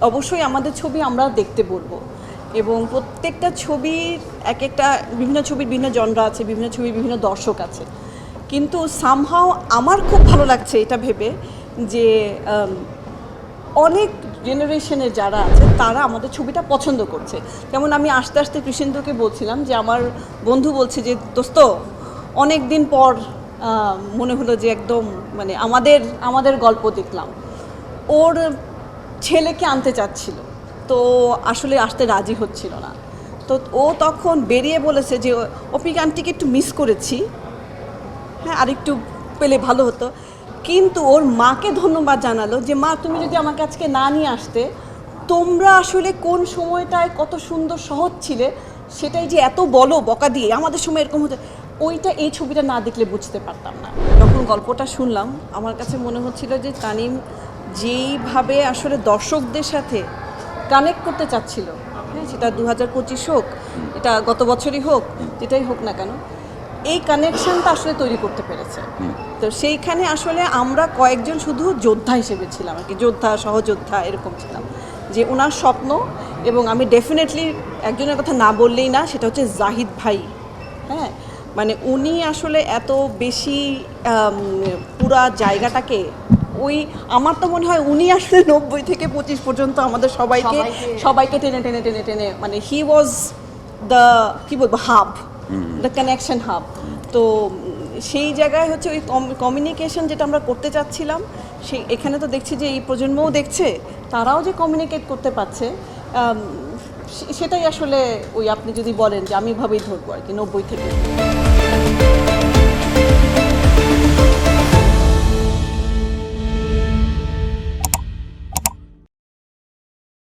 অবশ্যই আমাদের ছবি আমরা দেখতে বলব। এবং প্রত্যেকটা ছবির এক একটা বিভিন্ন ছবির বিভিন্ন জনরা আছে, বিভিন্ন ছবির বিভিন্ন দর্শক আছে। কিন্তু সামহাও আমার খুব ভালো লাগছে এটা ভেবে যে অনেক জেনারেশনের যারা আছে, তারা আমাদের ছবিটা পছন্দ করছে। যেমন আমি আস্তে আস্তে কৃষেন্দুকে বলছিলাম যে, আমার বন্ধু বলছে যে, দোস্ত অনেক দিন পর মনে হলো যে একদম মানে আমাদের আমাদের গল্প দেখলাম। ওর ছেলেকে আনতে চাচ্ছিল। তো আসলে আসতে রাজি হচ্ছিল না। তো ও তখন বেরিয়ে বলেছে যে অপিক আন্টিকে একটু মিস করেছি। হ্যাঁ আরেকটু পেলে ভালো হতো। কিন্তু ওর মাকে ধন্যবাদ জানালো যে, মা, তুমি যদি আমাকে আজকে না নিয়ে আসতে, তোমরা আসলে কোন সময়টায় কত সুন্দর সহজ ছিলে, সেটাই যে এত বলো বকা দিয়ে। আমাদের সময় এরকম হতো। ওইটা এই ছবিটা না দেখলে বুঝতে পারতাম না। যখন গল্পটা শুনলাম আমার কাছে মনে হচ্ছিল যে তানিম যেইভাবে আসলে দর্শকদের সাথে কানেক্ট করতে চাচ্ছিল হ্যাঁ সেটা দু হাজার পঁচিশ হোক এটা গত বছরই হোক যেটাই হোক না কেন এই কানেকশনটা আসলে তৈরি করতে পেরেছে। তো সেইখানে আসলে আমরা কয়েকজন শুধু যোদ্ধা হিসেবে ছিলাম আর কি যোদ্ধা সহযোদ্ধা এরকম ছিলাম। যে ওনার স্বপ্ন এবং আমি ডেফিনেটলি একজনের কথা না বললেই না সেটা হচ্ছে জাহিদ ভাই হ্যাঁ মানে উনি আসলে এত বেশি পুরা জায়গাটাকে ওই আমার তো মনে হয় উনি আসলে নব্বই থেকে পঁচিশ পর্যন্ত আমাদের সবাইকে সবাইকে- টেনে টেনে টেনে টেনে মানে হি ওয়াজ দ্য কি বলব হাব দ্য কানেকশন হাব তো সেই জায়গায় হচ্ছে ওই কমিউনিকেশন যেটা আমরা করতে চাচ্ছিলাম সেই এখানে তো দেখছি যে এই প্রজন্মও দেখছে তারাও যে কমিউনিকেট করতে পারছে সেটাই আসলে ওই আপনি যদি বলেন যে আমি ভাবেই ধরবো আর কি নব্বই থেকে।